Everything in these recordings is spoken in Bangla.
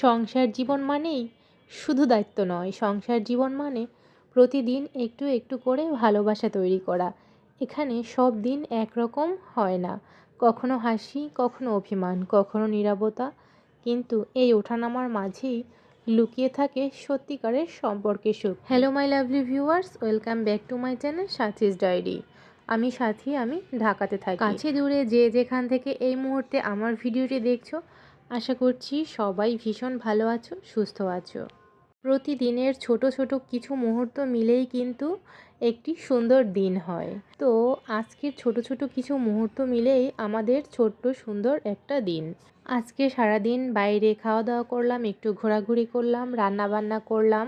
সংসার জীবন মানেই শুধু দায়িত্ব নয়। সংসার জীবন মানে প্রতিদিন একটু একটু করে ভালোবাসা তৈরি করা। এখানে সব দিন একরকম হয় না। কখনো হাসি, কখনো অভিমান, কখনো নীরবতা। কিন্তু এই ওঠানামার মাঝেই লুকিয়ে থাকে সত্যিকারের সম্পর্কের সুখ। Hello my lovely viewers welcome back to my channel Sathi's diary আমি সাথী, আমি ঢাকাতে থাকি। কাছে দূরে যে যেখান থেকে এই মুহূর্তে আমার ভিডিওটি দেখছ আশা করছি সবাই ভীষণ ভালো আছো, সুস্থ আছো। প্রতিদিনের ছোট ছোট কিছু মুহূর্ত মিলেই কিন্তু একটি সুন্দর দিন হয়। তো আজকের ছোট ছোট কিছু মুহূর্ত মিলেই আমাদের ছোট্ট সুন্দর একটা দিন। আজকে সারাদিন বাইরে খাওয়া দাওয়া করলাম, একটু ঘোরাঘুরি করলাম রান্না বান্না করলাম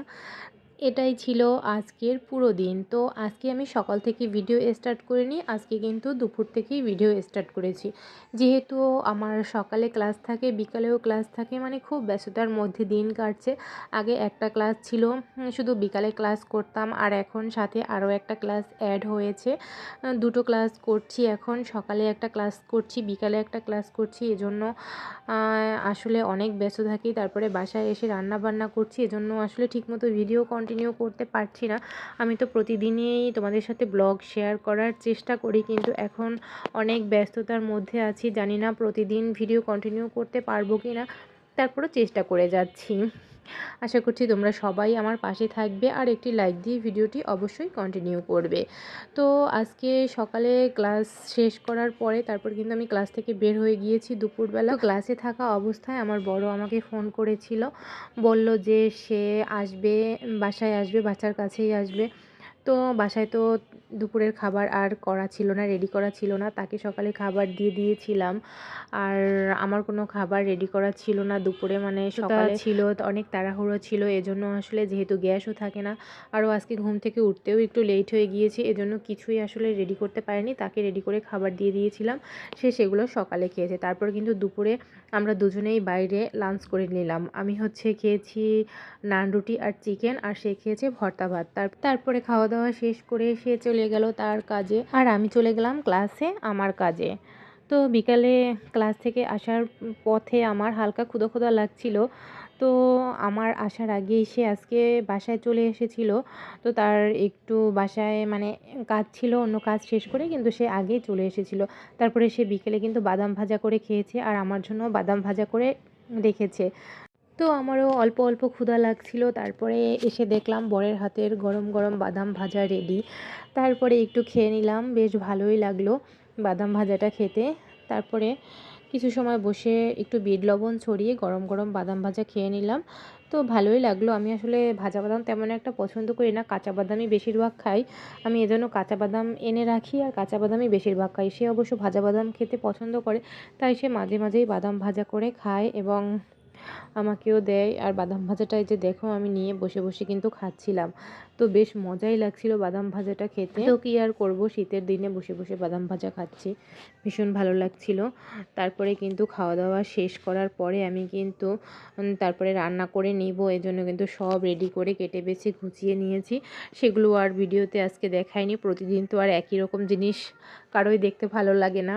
এটাই ছিল আজকের পুরো দিন। তো আজকে আমি সকাল থেকে ভিডিও স্টার্ট করিনি, আজকে কিন্তু দুপুর থেকেই ভিডিও স্টার্ট করেছি। যেহেতু আমার সকালে ক্লাস থাকে, বিকালেও ক্লাস থাকে মানে খুব ব্যস্ততার মধ্যে দিন কাটছে। আগে একটা ক্লাস ছিল শুধু বিকালে ক্লাস করতাম, আর এখন সাথে আরও একটা ক্লাস অ্যাড হয়েছে। দুটো ক্লাস করছি এখন, সকালে একটা ক্লাস করছি, বিকালে একটা ক্লাস করছি, এজন্য আসলে অনেক ব্যস্ত থাকি, তারপরে বাসায় এসে রান্না বান্না করছি, এজন্য আসলে ঠিকমতো ভিডিও কন্টিনিউ করতে পারছি না। আমি তো প্রতিদিনই তোমাদের সাথে ব্লগ শেয়ার করার চেষ্টা করি, কিন্তু এখন অনেক ব্যস্ততার মধ্যে আছি। জানি না প্রতিদিন ভিডিও কন্টিনিউ করতে পারব কি না তারপরও চেষ্টা করে যাচ্ছি। আশা করছি তোমরা সবাই আমার পাশে থাকবে আর একটি লাইক দিয়ে ভিডিওটি অবশ্যই কন্টিনিউ করবে। তো আজকে সকালে ক্লাস শেষ করার পরে তারপর কিন্তু আমি ক্লাস থেকে বের হয়ে গিয়েছি দুপুরবেলা। ক্লাসে থাকা অবস্থায় আমার বড় আমাকে ফোন করেছিল, বলল যে সে আসবে, বাসায় আসবে, বাচ্চার কাছেই আসবে। তো বাসায় তো দুপুরের খাবার আর করা ছিল না রেডি করা ছিল না। তাকে সকালে খাবার দিয়ে দিয়েছিলাম। আর আমার কোনো খাবার রেডি করা ছিল না দুপুরে মানে সকালে ছিল অনেক তাড়াহুড়ো ছিল। এজন্য আসলে যেহেতু গ্যাসও থাকে না আরও আজকে ঘুম থেকে উঠতেও একটু লেট হয়ে গিয়েছে। এজন্য কিছুই আসলে রেডি করতে পারিনি। তাকে রেডি করে খাবার দিয়ে দিয়েছিলাম। সে সেগুলো সকালে খেয়েছে। তারপর কিন্তু দুপুরে আমরা দুজনেই বাইরে লাঞ্চ করে নিলাম। আমি হচ্ছে খেয়েছি নান রুটি আর চিকেন আর সে খেয়েছে ভর্তা ভাত। তারপরে খাওয়া দাওয়া শেষ করে সে চলে গেল তার কাজে। আর আমি চলে গেলাম ক্লাসে আমার কাজে। তো বিকালে ক্লাস থেকে আসার পথে আমার হালকা ক্ষুদো ক্ষুদা লাগছিল। তো আমার আসার আগে সে আজকে বাসায় চলে এসেছিল। তো তার একটু বাসায় মানে কাজ ছিল, অন্য কাজ শেষ করে কিন্তু সে আগেই চলে এসেছিল। তারপরে সে বিকেলে কিন্তু বাদাম ভাজা করে খেয়েছে আর আমার জন্য বাদাম ভাজা করে রেখেছে। তো আমারও অল্প অল্প ক্ষুধা লাগছিল। তারপরে এসে দেখলাম বরের হাতের গরম গরম বাদাম ভাজা রেডি তারপরে একটু খেয়ে নিলাম, বেশ ভালোই লাগল বাদাম ভাজাটা খেতে। তারপরে কিছু সময় বসে একটু বিট লবণ ছড়িয়ে গরম গরম বাদাম ভাজা খেয়ে নিলাম। তো ভালোই লাগল। আমি আসলে ভাজা বাদাম তেমন একটা পছন্দ করি না। কাঁচা বাদামই বেশিরভাগ খাই। আমি এজন্য কাঁচা বাদাম এনে রাখি আর কাঁচা বাদামই বেশিরভাগ খাই। সে অবশ্য ভাজা বাদাম খেতে পছন্দ করে, তাই সে মাঝে মাঝেই বাদাম ভাজা করে খায় এবং আমাকেও দেয়। আর বাদাম ভাজাটা এই যে দেখো আমি নিয়ে বসে বসে কিন্তু খাচ্ছিলাম। তো বেশ মজাই লাগছিল বাদাম ভাজাটা খেতে। তো কি? আর করব? শীতের দিনে বসে বসে বাদাম ভাজা খাচ্ছি। ভীষণ ভালো লাগছিল। তারপরে কিন্তু খাওয়া দাওয়া শেষ করার পরে আমি কিন্তু তারপরে রান্না করে নিব। এই জন্য কিন্তু সব রেডি করে কেটে বেছে গুছিয়ে নিয়েছি। সেগুলো আর ভিডিওতে আজকে দেখায়নি প্রতিদিন তো আর একই রকম জিনিস কারোই দেখতে ভালো লাগে না।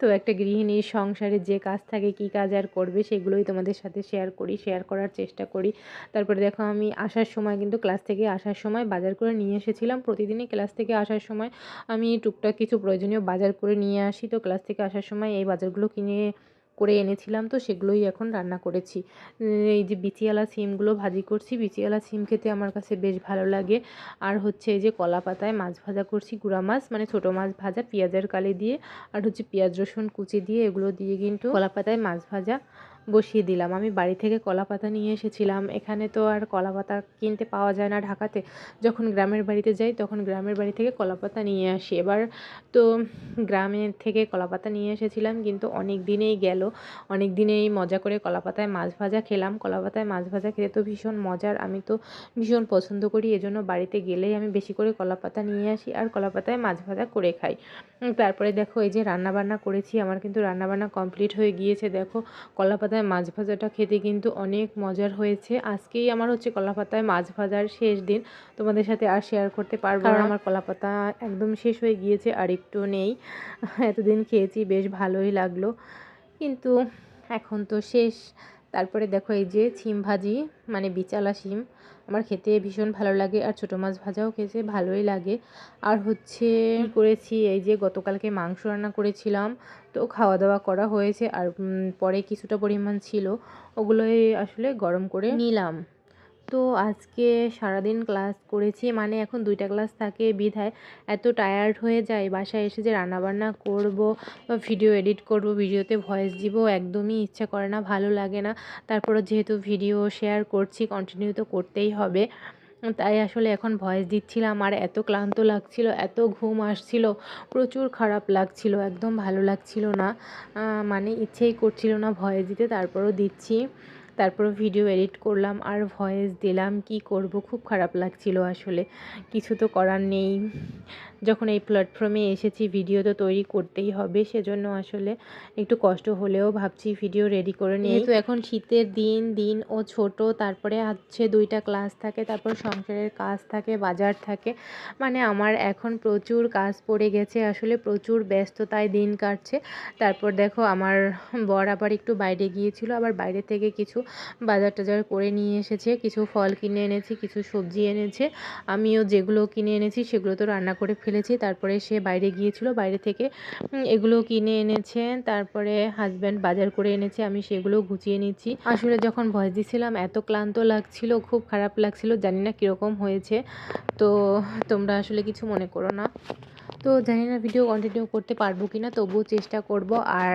তো একটা গৃহিণীর সংসারে যে কাজ থাকে, কি কাজ আর করবে, সেগুলোই তোমাদের সাথে শেয়ার করি শেয়ার করার চেষ্টা করি। তারপরে দেখো, আমি আসার সময় কিন্তু ক্লাস থেকে আসার সময় বাজার করে নিয়ে এসেছিলাম। প্রতিদিনই ক্লাস থেকে আসার সময় আমি টুকটাক কিছু প্রয়োজনীয় বাজার করে নিয়ে আসি। তো ক্লাস থেকে আসার সময় এই বাজারগুলো কিনে করে এনেছিলাম, তো সেগুলোই এখন রান্না করেছি। এই যে বিচিয়ালা সিমগুলো ভাজি করছি, বিচিয়ালা সিম খেতে আমার কাছে বেশ ভালো লাগে। আর হচ্ছে এই যে কলা পাতায় মাছ ভাজা করছি, গুঁড়া মাছ মানে ছোটো মাছ ভাজা, পেঁয়াজের কালি দিয়ে, আর হচ্ছে পেঁয়াজ রসুন কুচি দিয়ে এগুলো দিয়ে কিন্তু কলা পাতায় মাছ ভাজা। বসিয়ে দিলাম। আমি বাড়ি থেকে কলা পাতা নিয়ে এসেছিলাম। এখানে তো আর কলা পাতা কিনতে পাওয়া যায় না ঢাকাতে। যখন গ্রামের বাড়িতে যাই, তখন গ্রামের বাড়ি থেকে কলা পাতা নিয়ে আসি। এবার তো গ্রামের থেকে কলা পাতা নিয়ে এসেছিলাম, কিন্তু অনেক দিনেই গেল। অনেক দিনেই মজা করে কলা পাতায় মাছ ভাজা খেলাম। কলা পাতায় মাছ ভাজা খেতে তো ভীষণ মজার। আমি তো ভীষণ পছন্দ করি, এজন্য বাড়িতে গেলেই আমি বেশি করে কলা পাতা নিয়ে আসি আর কলা পাতায় মাছ ভাজা করে খাই। তারপরে দেখো, এই যে রান্না বান্না করেছি, আমার কিন্তু রান্না বান্না কমপ্লিট হয়ে গিয়েছে। দেখো কলা পাতা পাতায় মাছ ভাজাটা খেতে কিন্তু অনেক মজার হয়েছে। আজকেই আমার হচ্ছে কলাপাতায় মাছ ভাজার শেষ দিন। তোমাদের সাথে আর শেয়ার করতে পারব না। আমার কলাপাতা একদম শেষ হয়ে গিয়েছে আর একটু নেই। এতদিন খেয়েছি বেশ ভালোই লাগল। কিন্তু এখন তো শেষ। তারপরে দেখো এই যে শিম ভাজি মানে বিচালা শিম, আমার খেতে ভীষণ ভালো লাগে আর ছোটো মাছ ভাজাও খেতে ভালোই লাগে। আর হচ্ছে করেছি এই যে গতকালকে মাংস রান্না করেছিলাম, তো খাওয়া দাওয়া করা হয়েছে আর পরে কিছুটা পরিমাণ ছিল, ওগুলোই আসলে গরম করে নিলাম। তো আজকে সারাদিন ক্লাস করেছি মানে এখন দুইটা ক্লাস থাকে বিধায়। এত টায়ার্ড হয়ে যায় বাসায় এসে যে রান্নাবান্না করব, বা ভিডিও এডিট করব ভিডিওতে ভয়েস দিব, একদমই ইচ্ছা করে না, ভালো লাগে না। তারপরে যেহেতু ভিডিও শেয়ার করছি কন্টিনিউ তো করতেই হবে। তাই আসলে এখন ভয়েস দিচ্ছিলাম, আর এত ক্লান্ত লাগছিল, এত ঘুম আসছিল, প্রচুর খারাপ লাগছিল, একদম ভালো লাগছিল না। মানে ইচ্ছেই করছিল না ভয়েস দিতে, তারপরও দিচ্ছি। তারপর ভিডিও এডিট করলাম, আর ভয়েস দিলাম, কি করব? খুব খারাপ লাগছিল আসলে। কিছু তো করার নেই। যখন এই প্ল্যাটফর্মে এসেছি ভিডিও তো তৈরি করতেই হবে, সেজন্য আসলে একটু কষ্ট হলেও ভাবছি ভিডিও রেডি করে নিয়ে তো এখন শীতের দিন দিন ও ছোট, তারপরে হচ্ছে দুইটা ক্লাস থাকে, তারপর সংসারের কাজ থাকে, বাজার থাকে। মানে আমার এখন প্রচুর কাজ পড়ে গেছে, আসলে প্রচুর ব্যস্ততায় দিন কাটছে। তারপর দেখো, আমার বর আবার একটু বাইরে গিয়েছিল, আবার বাইরে থেকে কিছু বাজার টাজার করে নিয়ে এসেছে, কিছু ফল কিনে এনেছি, কিছু সবজি এনেছে, আমিও যেগুলো কিনে এনেছি, সেগুলো তো রান্না করে ফেলেছি। তারপরে সে বাইরে গিয়েছিল, বাইরে থেকে এগুলো কিনে এনেছে। তারপরে হাজব্যান্ড বাজার করে এনেছে, আমি সেগুলো গুছিয়ে নিচ্ছি। আসলে যখন ভয়েস দিছিলাম, এত ক্লান্ত লাগছিল, খুব খারাপ লাগছিল, জানি না কীরকম হয়েছে। তো তোমরা আসলে কিছু মনে করো না। তো জানি না ভিডিও কন্টিনিউ করতে পারব কি না তবুও চেষ্টা করব। আর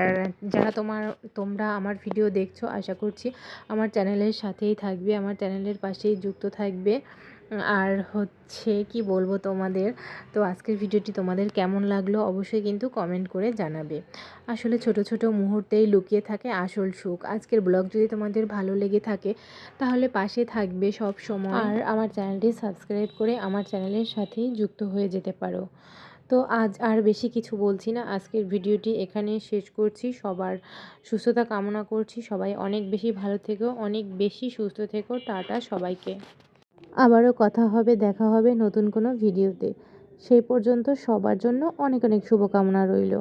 যারা তোমার, তোমরা আমার ভিডিও দেখছ, আশা করছি আমার চ্যানেলের সাথেই থাকবে, আমার চ্যানেলের পাশেই যুক্ত থাকবে। আর হচ্ছে কি বলব তোমাদের? তো আজকের ভিডিওটি তোমাদের কেমন লাগল অবশ্যই কিন্তু কমেন্ট করে জানাবে। আসলে ছোট ছোট মুহূর্তেই লুকিয়ে থাকে আসল সুখ। আজকের ব্লগ যদি তোমাদের ভালো লেগে থাকে, তাহলে পাশে থাকবে সব সময়। আর আমার চ্যানেলটি সাবস্ক্রাইব করে আমার চ্যানেলের সাথেই যুক্ত হয়ে যেতে পারো। তো আজ আর বেশি কিছু বলছি না। আজকের ভিডিওটি এখানে শেষ করছি। সবার সুস্থতা কামনা করছি। সবাই অনেক বেশি ভালো থেকো, অনেক বেশি সুস্থ থেকো। টাটা সবাইকে। আবারও কথা হবে, দেখা হবে নতুন কোনো ভিডিওতে। সেই পর্যন্ত সবার জন্য অনেক অনেক শুভকামনা রইল।